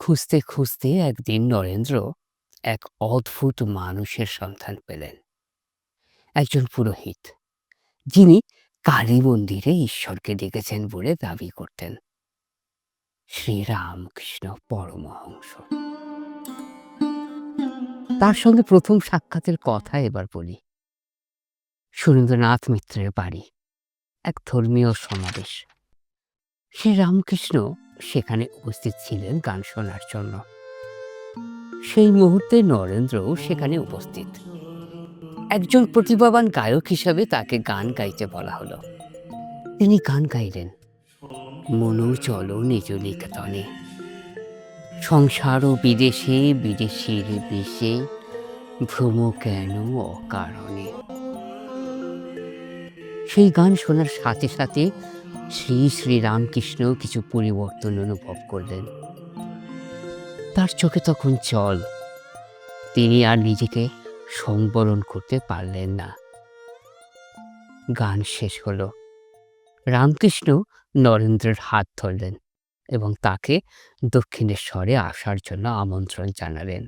খুঁজতে খুঁজতে একদিন নরেন্দ্র এক অদ্ভুত মানুষের সন্ধান পেলেন। একজন পুরোহিত, যিনি কালী মন্দিরে ঈশ্বরকে ডেকেছেন বলে দাবি করতেন। শ্রীরামকৃষ্ণ পরমহংস। তার সঙ্গে প্রথম সাক্ষাতের কথা এবার বলি। সুরেন্দ্রনাথ মিত্রের বাড়ি, এক ধর্মীয় সমাবেশ। শ্রী রামকৃষ্ণ সেখানে উপস্থিত ছিলেন গান শোনার জন্য। সেই মুহূর্তে নরেন্দ্রও সেখানে উপস্থিত। একজন প্রতিভাবান গায়ক হিসাবে তাকে গান গাইতে বলা হলো। তিনি গান গাইলেন। মনু চলো নিজ নিকেতনে সংসার ও বিদেশে, বিদেশির বিষে, ভ্রম কেন অকারণে সেই গান শোনার সাথে সাথে শ্রী শ্রী রামকৃষ্ণ কিছু পরিবর্তন অনুভব করলেন। তার চোখে তখন জল। তিনি আর নিজেকে সংবরণ করতে পারলেন না। গান শেষ হলো। রামকৃষ্ণ নরেন্দ্রের হাত ধরলেন এবং তাকে দক্ষিণেশ্বরে আসার জন্য আমন্ত্রণ জানালেন।